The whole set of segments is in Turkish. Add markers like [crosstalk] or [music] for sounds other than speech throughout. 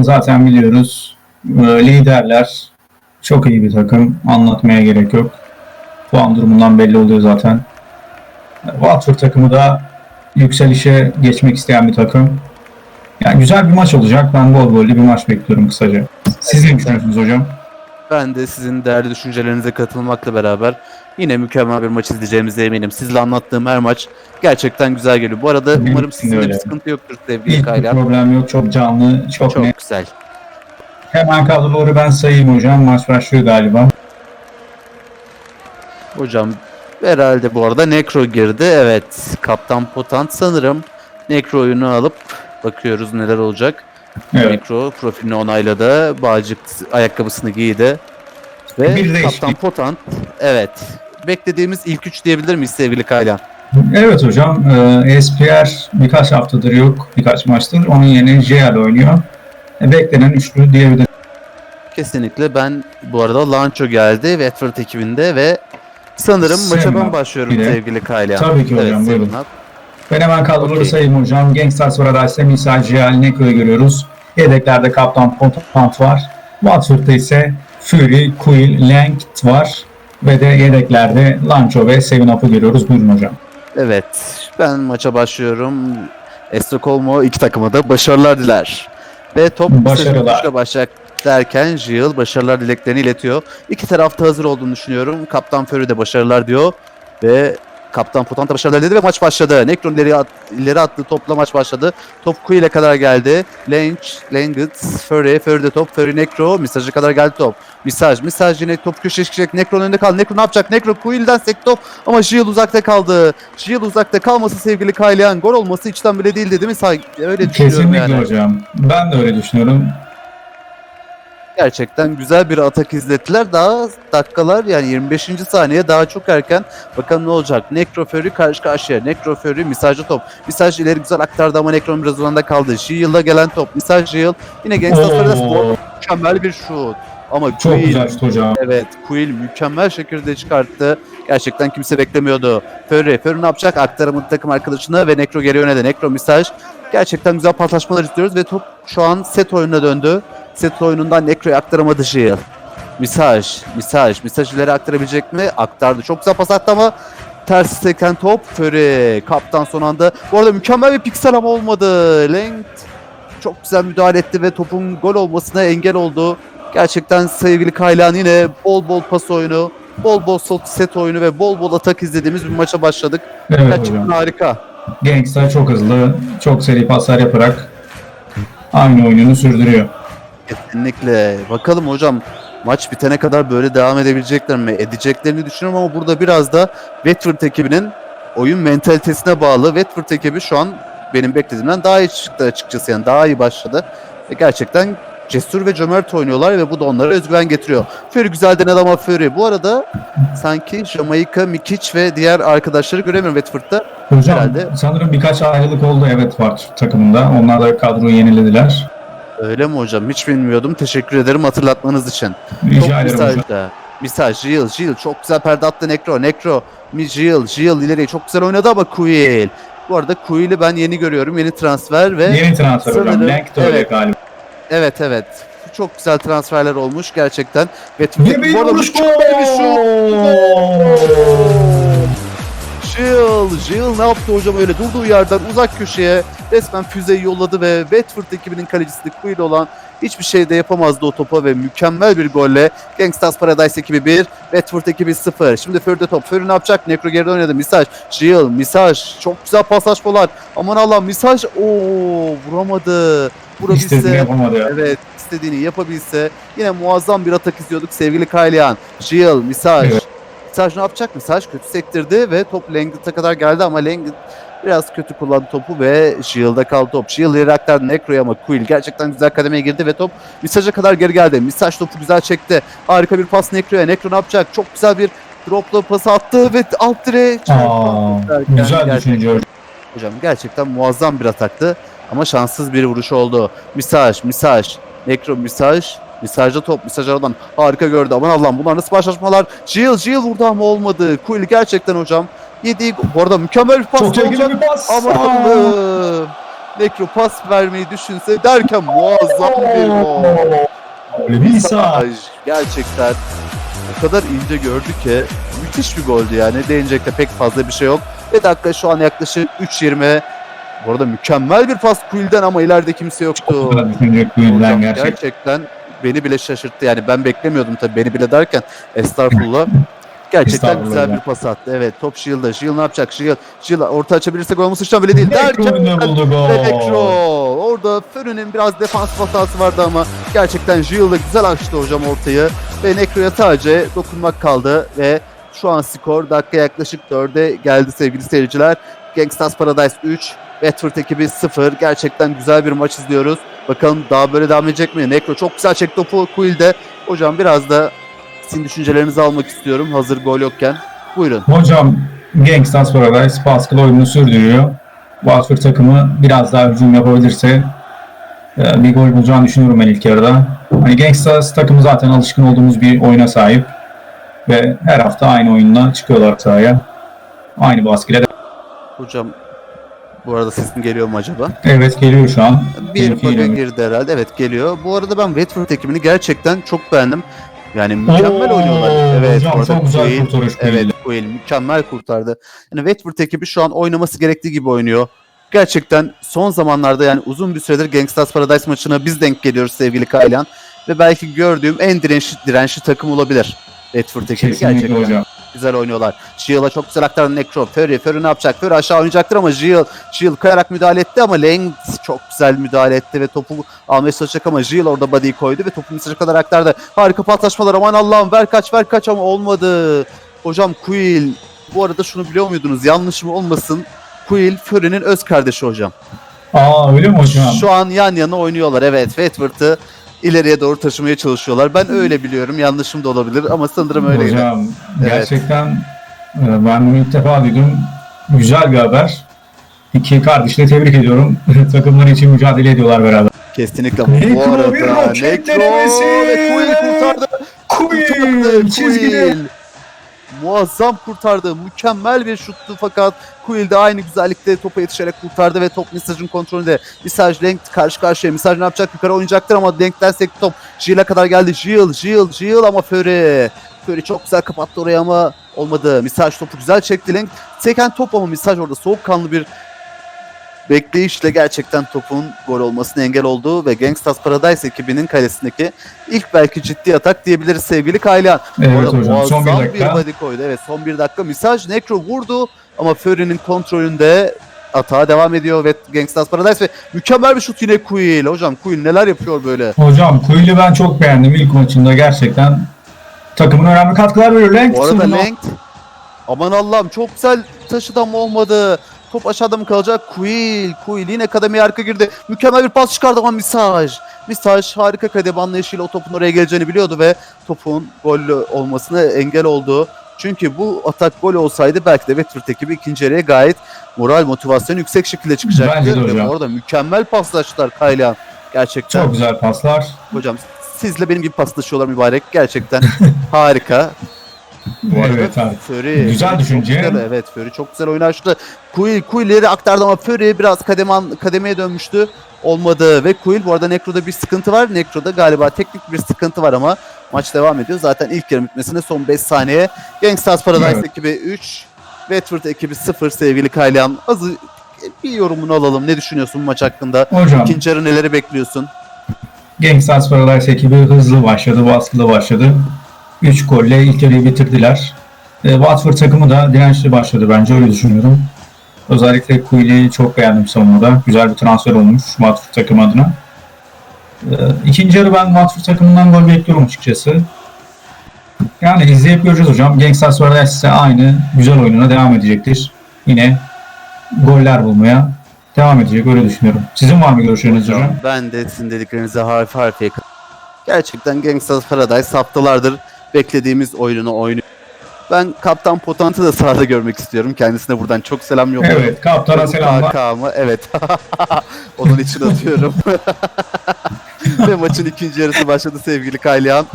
zaten biliyoruz. Ee, Liderler çok iyi bir takım. Anlatmaya gerek yok. Puan durumundan belli oluyor zaten. Watford takımı da yükselişe geçmek isteyen bir takım. Yani güzel bir maç olacak. Ben bol gollü bir maç bekliyorum kısaca. Siz ne düşünüyorsunuz hocam? Ben de sizin değerli düşüncelerinize katılmakla beraber yine mükemmel bir maç izleyeceğimize eminim. Sizle anlattığım her maç gerçekten güzel geliyor. Bu arada Benim umarım sizin de bir sıkıntı yoktur sevgili Hiç bir Kaylan. problem yok. Çok canlı, çok, Çok net. güzel. Hemen kadroları ben sayayım hocam. Maç başlıyor galiba. Hocam herhalde bu arada Necro girdi. Evet. Kaptan Potant sanırım Necro oyunu alıp bakıyoruz neler olacak. Evet. Necro profilini onayladı. Bağcık ayakkabısını giydi. Ve Bir. Kaptan Potant evet. Beklediğimiz ilk üç diyebilir miyiz sevgili Kaylan? Evet hocam. E, SPR birkaç haftadır yok. Birkaç maçtır. Onun yerine JL oynuyor. E, beklenen üçlü diyebiliriz. Kesinlikle ben bu arada Lancho geldi Watford ekibinde ve sanırım maça ben başlıyorum bile. sevgili Kayla. Tabii ki hocam, buyurun. Sevim Hap. Ben hemen kadroları Okey. sayayım hocam. Gangsters Paradise, Misal, JL, Neko'yu görüyoruz. Yedeklerde Kaptan Pontant var. Watford'da ise Fury, Quill, Langt var. Ve de yedeklerde Lancho ve Sevin Up'ı görüyoruz. Buyurun hocam. Evet ben maça başlıyorum. Estocolmo iki takıma da başarılar diler. Ve top başarılar. başlayacak derken Jill başarılar dileklerini iletiyor. İki tarafta hazır olduğunu düşünüyorum. Kaptan Fury de başarılar diyor. Ve Kaptan Potanta başarılar dedi ve maç başladı. Necron ileri, at, ileri attığı topla maç başladı. Top Quill ile kadar geldi. Lynch, Langit, Fury, Fury de top, Fury Necro. Misaj'a kadar geldi top. Misaj, Misaj yine top köşeye çıkacak. Necron önünde kaldı. Necro ne yapacak? Necro Quill'den sek top ama Jill uzakta kaldı. Jill uzakta kalması sevgili Kaylian. Gol olması içten bile değildi değil mi? Öyle düşünüyorum Kesinlikle yani. hocam. Ben de öyle düşünüyorum. Gerçekten güzel bir atak izlettiler. Daha dakikalar yani 25. saniye daha çok erken. Bakalım ne olacak. Necrofury karşı karşıya. Necrofury misajlı top. Misaj ileri güzel aktardı ama Necron biraz uzanda kaldı. Shield'a gelen top. Misaj Shield. Yine Gangsta Sarı'da Oo, mükemmel bir şut. Ama çok Quill- güzel şut hocam. Evet, Quill mükemmel şekilde çıkarttı. Gerçekten kimse beklemiyordu. Fury, Fury ne yapacak? Aktarımı takım arkadaşına ve Necro geri yönede. Necro mesaj. Gerçekten güzel paslaşmalar istiyoruz ve top şu an set oyununa döndü. Set oyunundan Necro'ya aktaramadı Jill. Mesaj, mesaj, mesaj ileri aktarabilecek mi? Aktardı. Çok güzel pas attı ama ters seken top Fury. Kaptan son anda. Bu arada mükemmel bir piksel ama olmadı. Lengt çok güzel müdahale etti ve topun gol olmasına engel oldu. Gerçekten sevgili Kaylan yine bol bol pas oyunu, bol bol set oyunu ve bol bol atak izlediğimiz bir maça başladık. Evet Gerçekten hocam. harika. Gangster çok hızlı, çok seri paslar yaparak aynı oyununu sürdürüyor. Kesinlikle. Bakalım hocam maç bitene kadar böyle devam edebilecekler mi? Edeceklerini düşünüyorum ama burada biraz da Watford ekibinin oyun mentalitesine bağlı. Watford ekibi şu an benim beklediğimden daha iyi çıktı açıkçası. Yani daha iyi başladı. Ve gerçekten cesur ve cömert oynuyorlar ve bu da onlara özgüven getiriyor. Fury güzel denedi ama Fury. Bu arada sanki Jamaika, Mikic ve diğer arkadaşları göremiyorum Watford'da. Hocam Herhalde. sanırım birkaç ayrılık oldu evet var takımında. Onlar da kadroyu yenilediler. Öyle mi hocam? Hiç bilmiyordum. Teşekkür ederim hatırlatmanız için. Rica Top ederim hocam. misajda. Misaj, Jill, Jill çok güzel perde attı Necro. Necro, mi Jill, Jill ileriye çok güzel oynadı ama Quill. Bu arada Quill'i ben yeni görüyorum. Yeni transfer ve Yeni transfer hocam. Sanırım- Lank de öyle evet. galiba. Evet evet. Çok güzel transferler olmuş gerçekten. Ve bu arada mükemmel bir şut. Jill, Jill ne yaptı hocam öyle durduğu yerden uzak köşeye resmen füzeyi yolladı ve Watford ekibinin kalecisi Quill olan hiçbir şey de yapamazdı o topa ve mükemmel bir golle Gangsters Paradise ekibi 1, Watford ekibi 0. Şimdi Fury'de top. Fury ne yapacak? Necro geride oynadı. Misaj, Jill, Misaj. Çok güzel paslaşmalar. Aman Allah'ım Misaj. Oo vuramadı. İstediğini Vurabilse. yapamadı ya. Evet istediğini yapabilse yine muazzam bir atak izliyorduk sevgili Kaylian. Jill, Misaj. Evet. Misaj ne yapacak? Misaj kötü sektirdi ve top Langdon'a kadar geldi ama Langdon biraz kötü kullandı topu ve Jill'da kaldı top. Jill ileri aktardı Necro'ya ama Quill gerçekten güzel kademeye girdi ve top Misaj'a kadar geri geldi. Misaj topu güzel çekti. Harika bir pas Necro'ya. Necro ne yapacak? Çok güzel bir dropla pas attı ve alt direğe Aa, çarptı. Güzel düşünce. Hocam gerçekten muazzam bir ataktı ama şanssız bir vuruş oldu. Misaj, misaj, Necro misaj, misajda top, misaj aradan harika gördü. Aman Allah'ım bunlar nasıl başlaşmalar? Jill, Jill vurdu ama olmadı. Quill gerçekten hocam. Yediği, bu arada mükemmel bir pas Çok tehlikeli bir pas. Aman. Allah'ım. Necro pas vermeyi düşünse derken muazzam bir gol. Lisa. Gerçekten o kadar ince gördü ki müthiş bir goldü yani. Değinecek de pek fazla bir şey yok. Ve dakika şu an yaklaşık 3.20. Bu arada mükemmel bir pas Quill'den ama ileride kimse yoktu. Hocam gerçek. gerçekten beni bile şaşırttı. Yani ben beklemiyordum tabii beni bile derken estağfurullah. Gerçekten güzel bir pas attı. Evet top Shield'da. Shield ne yapacak? Shield, Shield orta açabilirse gol sıçran bile değil. Derken Nekro. Orada Fönü'nün biraz defans hatası vardı ama gerçekten Shield'da güzel açtı hocam ortayı. Ve Nekro'ya sadece dokunmak kaldı ve şu an skor dakika yaklaşık 4'e geldi sevgili seyirciler. Gangsters Paradise 3, Bedford ekibi 0. Gerçekten güzel bir maç izliyoruz. Bakalım daha böyle devam edecek mi? Nekro çok güzel çekti topu Quill'de. Hocam biraz da sizin düşüncelerinizi almak istiyorum hazır gol yokken. Buyurun. Hocam Gangsters Paradise baskılı oyununu sürdürüyor. Watford takımı biraz daha hücum yapabilirse e, bir gol bulacağını düşünüyorum ben ilk yarıda. Hani Gangsters takımı zaten alışkın olduğumuz bir oyuna sahip. Ve her hafta aynı oyunla çıkıyorlar sahaya. Aynı baskıyla. Hocam bu arada sesim geliyor mu acaba? Evet geliyor şu an. Bir geliyor. girdi herhalde. Evet geliyor. Bu arada ben Watford ekibini gerçekten çok beğendim. Yani mükemmel Oo, oynuyorlar. Evet, hocam orada çok güzel Quayle- kurtarış Evet. Quayle mükemmel kurtardı. Yani Watford ekibi şu an oynaması gerektiği gibi oynuyor. Gerçekten son zamanlarda yani uzun bir süredir Gangsters Paradise maçına biz denk geliyoruz sevgili Kaylan. Ve belki gördüğüm en dirençli, dirençli takım olabilir. Watford ekibi Kesinlikle gerçekten hocam. Güzel oynuyorlar. Shield'a çok güzel aktardı Necro. Fury, Fury ne yapacak? Fury aşağı oynayacaktır ama Shield, Shield kayarak müdahale etti ama Lang çok güzel müdahale etti ve topu almaya çalışacak ama Shield orada body'yi koydu ve topu mesajı kadar aktardı. Harika paslaşmalar aman Allah'ım ver kaç ver kaç ama olmadı. Hocam Quill bu arada şunu biliyor muydunuz? Yanlış mı olmasın? Quill Fury'nin öz kardeşi hocam. Aa öyle mi hocam? Şu an yan yana oynuyorlar. Evet, Fetward'ı ileriye doğru taşımaya çalışıyorlar. Ben öyle biliyorum. Yanlışım da olabilir ama sanırım öyle. Hocam Evet. gerçekten e, ben bunu ilk defa duydum. Güzel bir haber. İki kardeşle tebrik ediyorum. [laughs] Takımları için mücadele ediyorlar beraber. Kesinlikle. Necro Bu arada denemesi. ve Quill kurtardı. Kurtardı Quill çizgide. Muazzam kurtardı. Mükemmel bir şuttu fakat Quill de aynı güzellikte topa yetişerek kurtardı ve top Misaj'ın kontrolünde. Misaj Lenk karşı karşıya. Misaj ne yapacak? Yukarı oynayacaktır ama Lenk'ten sekti top. Jill'e kadar geldi. Jill, Jill, Jill ama Fury. Fury çok güzel kapattı orayı ama olmadı. Misaj topu güzel çekti Lenk. Seken top ama Misaj orada soğukkanlı bir bekleyişle gerçekten topun gol olmasına engel oldu ve Gangsters Paradise ekibinin kalesindeki ilk belki ciddi atak diyebiliriz sevgili Kaylan. Evet hocam son bir dakika. body koydu. Evet son bir dakika. Misaj Necro vurdu ama Fury'nin kontrolünde atağa devam ediyor ve Gangsters Paradise ve mükemmel bir şut yine Quill. Hocam Quill neler yapıyor böyle? Hocam Quill'i ben çok beğendim ilk maçında gerçekten. Takımın önemli katkılar veriyor. Lenk Bu arada Lenk aman Allah'ım çok güzel taşıdı ama olmadı. Top aşağıda mı kalacak? Quill. Quill yine kademeye arka girdi. Mükemmel bir pas çıkardı ama Misaj. Misaj harika kademe anlayışıyla o topun oraya geleceğini biliyordu ve topun gol olmasına engel oldu. Çünkü bu atak gol olsaydı belki de Bedford ekibi ikinci yarıya gayet moral motivasyon yüksek şekilde çıkacaktı. Bence de hocam. bu arada mükemmel paslaştılar Kaylan. Gerçekten. Çok güzel paslar. Hocam sizle benim gibi paslaşıyorlar mübarek. Gerçekten [laughs] harika. Bu arada Evet abi. Fury. Güzel Fury düşünce. Güzel, evet Fury çok güzel oyun açtı. Quill, Quill'leri aktardı ama Fury biraz kademe, kademeye dönmüştü. Olmadı ve Quill bu arada Necro'da bir sıkıntı var. Necro'da galiba teknik bir sıkıntı var ama maç devam ediyor. Zaten ilk yarım bitmesine son 5 saniye. Gangsters Paradise Evet. ekibi 3, Bedford ekibi 0 sevgili Kaylan. Azı bir yorumunu alalım. Ne düşünüyorsun bu maç hakkında? Hocam İkinci yarı neleri bekliyorsun? Gangsters Paradise ekibi hızlı başladı, baskılı başladı. 3 golle ilk yarıyı bitirdiler. E, Watford takımı da dirençli başladı bence öyle düşünüyorum. Özellikle Quill'i çok beğendim savunmada. Güzel bir transfer olmuş Watford takımı adına. E, ikinci yarı ben Watford takımından gol bekliyorum açıkçası. Yani izleyip göreceğiz hocam. Gangsters Paradise ise aynı güzel oyununa devam edecektir. Yine goller bulmaya devam edecek öyle düşünüyorum. Sizin var mı görüşleriniz hocam? Ben de sizin dediklerinize harf harfiye Gerçekten Gangsters Paradise haftalardır beklediğimiz oyununu oynuyor. Ben Kaptan Potant'ı da sahada görmek istiyorum. Kendisine buradan çok selam yolluyorum. Evet, kaptana selamlar. KK'mı, evet. [laughs] Onun için atıyorum. [laughs] Ve maçın ikinci yarısı başladı sevgili Kaylihan.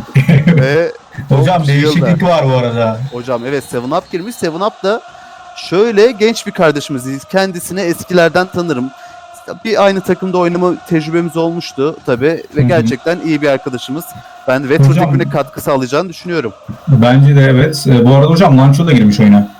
Ve Hocam Shield'a. değişiklik var bu arada. Hocam evet Seven Up girmiş. Seven Up da şöyle genç bir kardeşimiz. Kendisini eskilerden tanırım. Bir aynı takımda oynama tecrübemiz olmuştu tabii ve Hı hı. gerçekten iyi bir arkadaşımız. Ben Watford Hocam- ekibine katkı sağlayacağını düşünüyorum. Bence de evet. E, bu arada hocam Lancho da girmiş oyuna.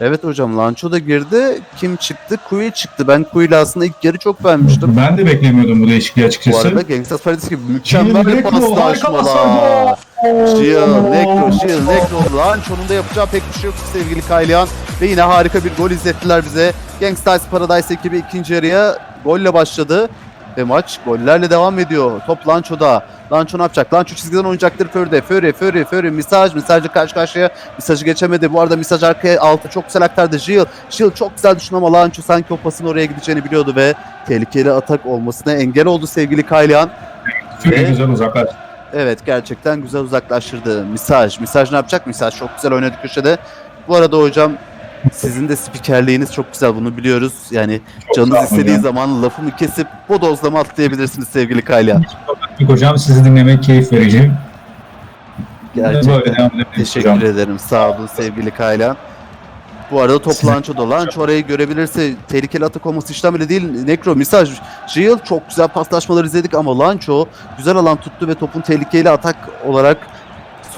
Evet hocam Lancho da girdi. Kim çıktı? Kuyi çıktı. Ben Kuyi'yle aslında ilk yarı çok beğenmiştim. Ben de beklemiyordum bu değişikliği Bu açıkçası. arada Gangsters Paradise gibi mükemmel bir paslaşmalar. Jill, Necro, Jill, Necro, Lancho'nun da yapacağı pek bir şey yok sevgili Kaylian. Ve yine harika bir gol izlettiler bize. Gangsters Paradise ekibi ikinci yarıya golle başladı. Ve maç gollerle devam ediyor. Top Lancho'da. Lancho ne yapacak? Lancho çizgiden oynayacaktır Fury'de. Fury, Fury, Fury, Misaj, Misaj'la karşı karşıya. Misaj'ı geçemedi. Bu arada Misaj arkaya altı çok güzel aktardı. Jill, Jill çok güzel düşün ama Lancho sanki o pasın oraya gideceğini biliyordu ve tehlikeli atak olmasına engel oldu sevgili Kaylian. Fury Ve- güzel uzaklaş. Evet gerçekten güzel uzaklaştırdı. Misaj. Misaj ne yapacak? Misaj çok güzel oynadı köşede. Bu arada hocam sizin de spikerliğiniz çok güzel bunu biliyoruz. Yani sağ canınız istediği hocam. zaman lafımı kesip bodozlama atlayabilirsiniz sevgili Kayla. Hocam sizi dinlemek keyif verici. Gerçekten. Teşekkür hocam. ederim. Sağ olun sevgili Kayla. Bu arada top Size- Lancho'da. Lancho orayı görebilirse tehlikeli atak olması işlem bile değil. Necro, Misaj, Jill çok güzel paslaşmalar izledik ama Lancho güzel alan tuttu ve topun tehlikeli atak olarak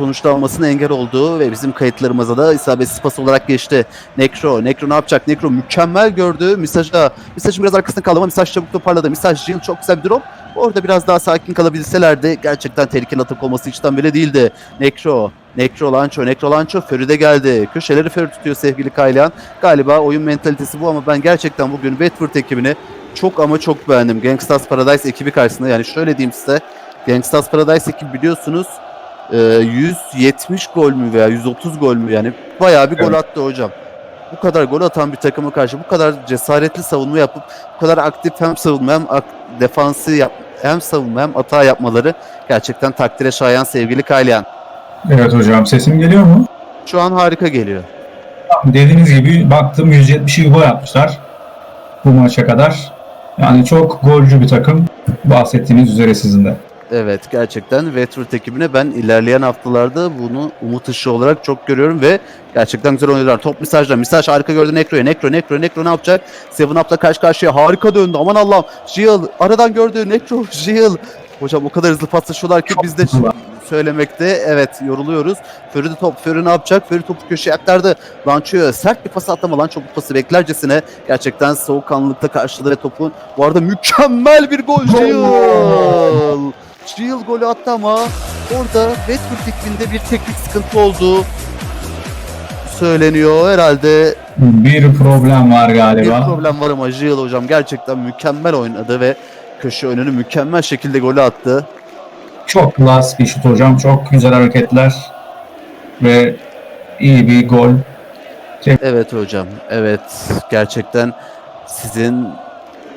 sonuçlanmasına engel oldu ve bizim kayıtlarımıza da isabetsiz pas olarak geçti. Necro, Necro ne yapacak? Necro mükemmel gördü. Misaj'a, Misaj'ın biraz arkasında kaldı ama Misaj çabuk toparladı. Misaj, Jill çok güzel bir drop. Orada biraz daha sakin kalabilselerdi gerçekten tehlikeli atak olması içten bile değildi. Necro, Necro Lancho, Necro Lancho Fury'de geldi. Köşeleri Fury tutuyor sevgili Kaylan. Galiba oyun mentalitesi bu ama ben gerçekten bugün Bedford ekibini çok ama çok beğendim. Gangsters Paradise ekibi karşısında yani şöyle diyeyim size. Gangsters Paradise ekibi biliyorsunuz e, 170 gol mü veya 130 gol mü yani bayağı bir gol Evet. attı hocam. Bu kadar gol atan bir takıma karşı bu kadar cesaretli savunma yapıp bu kadar aktif hem savunma hem defansı yap hem savunma hem hata yapmaları gerçekten takdire şayan sevgili Kaylan. Evet hocam sesim geliyor mu? Şu an harika geliyor. Dediğiniz gibi baktım 170 gol atmışlar bu maça kadar. Yani çok golcü bir takım. Bahsettiğiniz üzere sizin de. Evet gerçekten Watford ekibine ben ilerleyen haftalarda bunu umut ışığı olarak çok görüyorum ve gerçekten güzel oynadılar. Top mesajla. Mesaj harika gördü Necro'ya. Necro, Necro, Necro ne yapacak? Seven Up'la karşı karşıya harika döndü. Aman Allah'ım. Jill aradan gördü. Necro, Jill. Hocam o kadar hızlı paslaşıyorlar ki biz de söylemekte evet yoruluyoruz. Fury de top. Fury ne yapacak? Fury topu köşeye aktardı. Lanço'ya sert bir pas atlama. Lanço bu pası beklercesine gerçekten soğukkanlılıkta karşıladı ve topu. Bu arada mükemmel bir gol Jill. Jill golü attı ama orada Bedford ekibinde bir teknik sıkıntı olduğu söyleniyor. Herhalde Bir problem var bir galiba. problem var ama Jill hocam gerçekten mükemmel oynadı ve köşe önünü mükemmel şekilde golü attı. Çok klas bir şut hocam. Çok güzel hareketler. Ve iyi bir gol. Evet hocam. Evet. Gerçekten sizin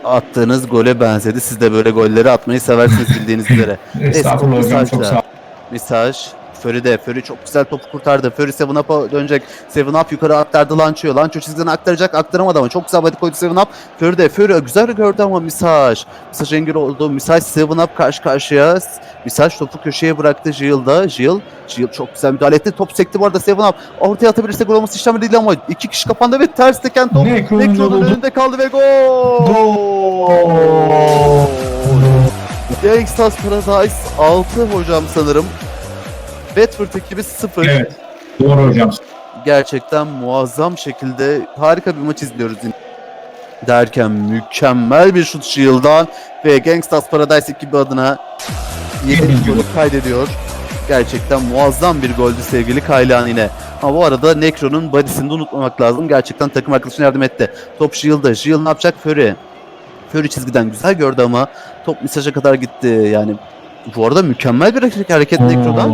attığınız gole benzedi. Siz de böyle golleri atmayı seversiniz bildiğiniz üzere. [laughs] Estağfurullah hocam çok sağ Mesaj. Fury'de. Fury çok güzel topu kurtardı. Fury Seven Up'a dönecek. Seven Up yukarı aktardı Lancho'ya. Lancho çizgiden aktaracak. Aktaramadı ama çok güzel body koydu Seven Up. Fury'de. Fury güzel gördü ama Misaj. Misaj engel oldu. Misaj Seven Up karşı karşıya. Misaj topu köşeye bıraktı Jill'da. Jill. Jill çok güzel müdahale etti. Top sekti bu arada Seven Up. Ortaya atabilirse gol olması işlemi değil ama iki kişi kapandı ve ters teken top. Necro'nun önünde kaldı ve gol. Gangsters Paradise 6 hocam sanırım. Bedford ekibi 0. Evet. Doğru hocam. Gerçekten muazzam şekilde harika bir maç izliyoruz. yine. Derken mükemmel bir şut Shield'dan ve Gangsters Paradise ekibi adına 7. Yedinci golü gol. kaydediyor. Gerçekten muazzam bir goldü sevgili Kaylan yine. Ama bu arada Necro'nun body'sini de unutmamak lazım. Gerçekten takım arkadaşına yardım etti. Top Shield'da. Shield ne yapacak? Fury. Fury çizgiden güzel gördü ama top mesaja kadar gitti. Yani bu arada mükemmel bir hareket, Necro'dan.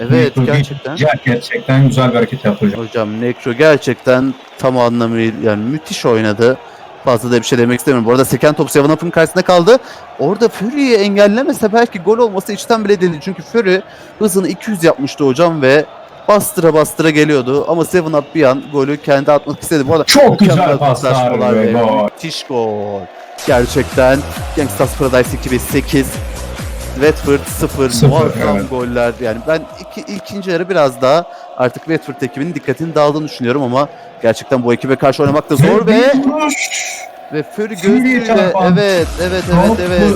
Evet Necro gerçekten. ger- gerçekten güzel bir hareket yaptı hocam. Hocam Necro gerçekten tam anlamıyla yani müthiş oynadı. Fazla da bir şey demek istemiyorum. Bu arada seken top Seven Up'ın karşısında kaldı. Orada Fury'yi engellemese belki gol olması içten bile değildi. Çünkü Fury hızını 200 yapmıştı hocam ve bastıra bastıra geliyordu. Ama Seven Up bir an golü kendi atmak istedi. Bu arada Çok güzel paslar ve gol. müthiş gol. Gerçekten Gangsters Paradise ekibi 8 Watford 0 Sıfır, muazzam evet. goller yani ben iki, ikinci yarı biraz daha artık Watford ekibinin dikkatini dağıldığını düşünüyorum ama gerçekten bu ekibe karşı oynamak da zor ve. Ve Fury çarpan. evet evet evet evet.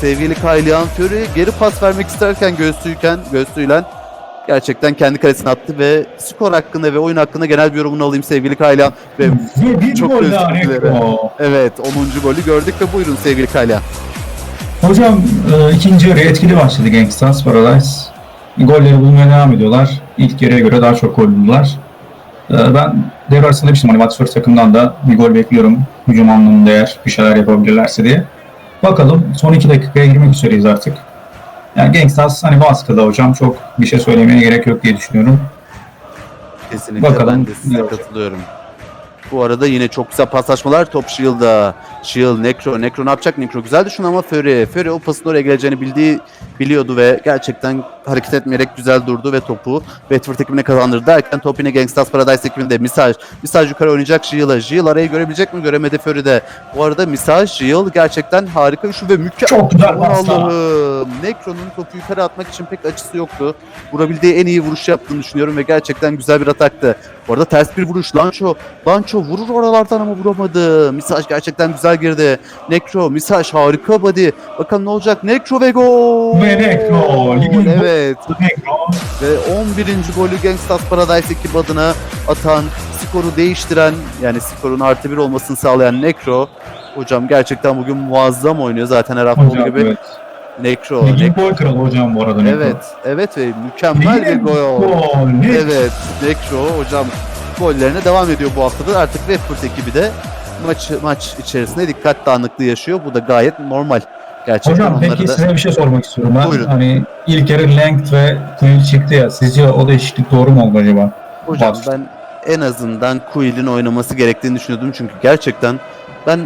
Sevgili Kaylihan Fury geri pas vermek isterken göğsüyken göğsüyle gerçekten kendi kalesine attı ve skor hakkında ve oyun hakkında genel bir yorumunu alayım sevgili Kaylihan. Ve bir Çok özür dilerim. Evet 10. golü gördük ve buyurun sevgili Kaylihan. Hocam e, ikinci yarı etkili başladı Gangsters Paradise. Golleri bulmaya devam ediyorlar. İlk yarıya göre daha çok gol buldular. E, ben devre arasında demiştim hani Watford takımdan da bir gol bekliyorum. Hücum anlamında eğer bir şeyler yapabilirlerse diye. Bakalım son iki dakikaya girmek üzereyiz artık. Yani Gangsters hani baskıda hocam çok bir şey söylemeye gerek yok diye düşünüyorum. Kesinlikle Bakalım ben de size katılıyorum. Bu arada yine çok güzel paslaşmalar. Top Shield'a. Shield, Necro. Necro ne yapacak? Necro güzel düşün ama Fury. Fury o pasın oraya geleceğini bildiği biliyordu ve gerçekten hareket etmeyerek güzel durdu ve topu Bedford ekibine kazandırdı derken top yine Gangsters Paradise ekibinde Misaj. Misaj yukarı oynayacak Shield'a. Shield arayı görebilecek mi? Göremedi Fury'de. Bu arada Misaj, Shield gerçekten harika üçlü ve mükemmel. Çok güzel. Allah'ım. Necro'nun topu yukarı atmak için pek açısı yoktu. Vurabildiği en iyi vuruş yaptığını düşünüyorum ve gerçekten güzel bir ataktı. Bu arada ters bir vuruş. Lancho, Lancho vurur oralardan ama vuramadı. Misaj gerçekten güzel girdi. Necro, Misaj harika body. Bakalım ne olacak? Necro ve gol. Ve Necro, ligin Evet. Ve 11. golü Gangsters Paradise ekibi adına atan, skoru değiştiren, yani skorun artı bir olmasını sağlayan Necro. Hocam gerçekten bugün muazzam oynuyor zaten her hafta olduğu gibi. evet. Necro, Ligin gol kralı hocam bu arada Neko. Evet, evet ve mükemmel bir Ligin gol. gol. Necro. Evet, Necro hocam gollerine devam ediyor bu haftada. Artık Watford ekibi de maç maç içerisinde dikkat dağınıklığı yaşıyor. Bu da gayet normal. Gerçekten Hocam peki da size bir şey sormak istiyorum ben. Buyurun. Hani ilk yarı Length ve Quill çıktı ya. Sizce o değişiklik doğru mu oldu acaba? hocam Watford. ben en azından Quill'in oynaması gerektiğini düşünüyordum. Çünkü gerçekten ben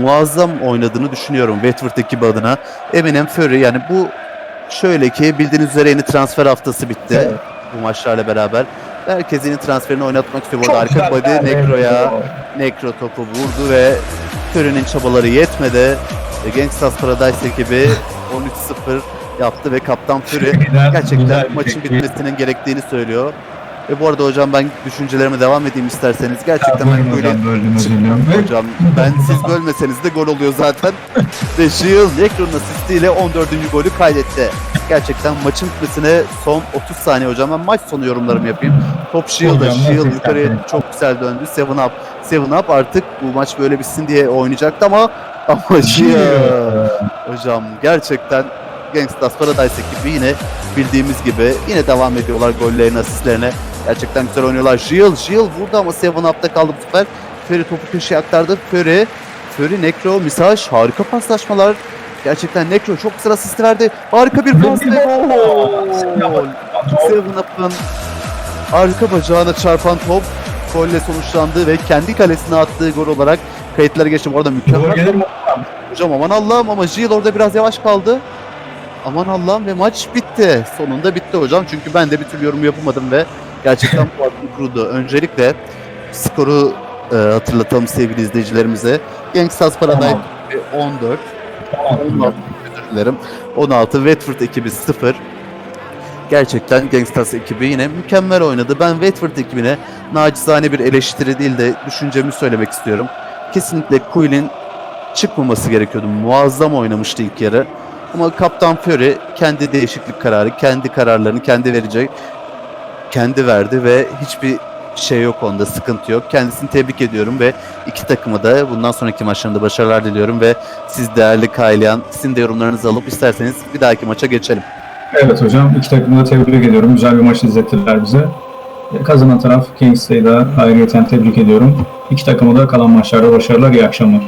muazzam oynadığını düşünüyorum Watford ekibi adına. Eminem Fury yani bu şöyle ki bildiğiniz üzere yeni transfer haftası bitti. Evet. Bu maçlarla beraber. Herkes yeni transferini oynatmak istiyor. Bu arada arka body verdi. Necro topu vurdu ve Fury'nin çabaları yetmedi. Ve Gangsters Paradise ekibi 13-0 yaptı ve Kaptan Fury gerçekten maçın bitmesinin gerektiğini söylüyor. Ve bu arada hocam ben düşüncelerime devam edeyim isterseniz. Gerçekten ben Buyurun böyle hocam böldüm özür Hocam ben siz bölmeseniz de gol oluyor zaten. Ve Shield Necro'nun asistiyle 14. golü kaydetti. Gerçekten maçın bitmesine son 30 saniye hocam. Ben maç sonu yorumlarımı yapayım. Top Shield'a. Shield yukarıya çok güzel döndü. Seven Up. Seven Up artık bu maç böyle bitsin diye oynayacaktı ama ama Shield. Hocam gerçekten Gangsters Paradise ekibi yine bildiğimiz gibi yine devam ediyorlar gollerine, asistlerine. Gerçekten güzel oynuyorlar. Shield, Shield burada ama Seven Up'ta kaldı bu sefer. Fury topu köşeye aktardı. Fury, Fury, Necro, Misaj harika paslaşmalar. Gerçekten Necro çok güzel asist verdi. Harika bir pas ve gol. Seven Up'ın arka bacağına çarpan top golle sonuçlandı ve kendi kalesine attığı gol olarak kayıtlara geçti. Bu arada mükemmel? Hocam aman Allah'ım ama Jill orada biraz yavaş kaldı. Aman Allah'ım ve maç bitti. Sonunda bitti hocam. Çünkü ben de bir türlü yorum yapamadım ve gerçekten bu kurudu. Öncelikle skoru e, hatırlatalım sevgili izleyicilerimize. Gangsters Paradise 14, 16 özür dilerim. 16 Watford ekibi 0. Gerçekten Gangsters ekibi yine mükemmel oynadı. Ben Watford ekibine nacizane bir eleştiri değil de düşüncemi söylemek istiyorum. Kesinlikle Quill'in çıkmaması gerekiyordu. Muazzam oynamıştı ilk yarı. Ama Kaptan Fury kendi değişiklik kararı, kendi kararlarını kendi verecek. Kendi verdi ve hiçbir şey yok onda, sıkıntı yok. Kendisini tebrik ediyorum ve iki takıma da bundan sonraki maçlarında başarılar diliyorum ve siz değerli Kaylian, sizin de yorumlarınızı alıp isterseniz bir dahaki maça geçelim. Evet hocam iki takımı da tebrik ediyorum. Güzel bir maç izlettiler bize. E, Kazanan taraf Kingsley'i de ayrıyeten tebrik ediyorum. İki takımı da kalan maçlarda başarılar. İyi akşamlar.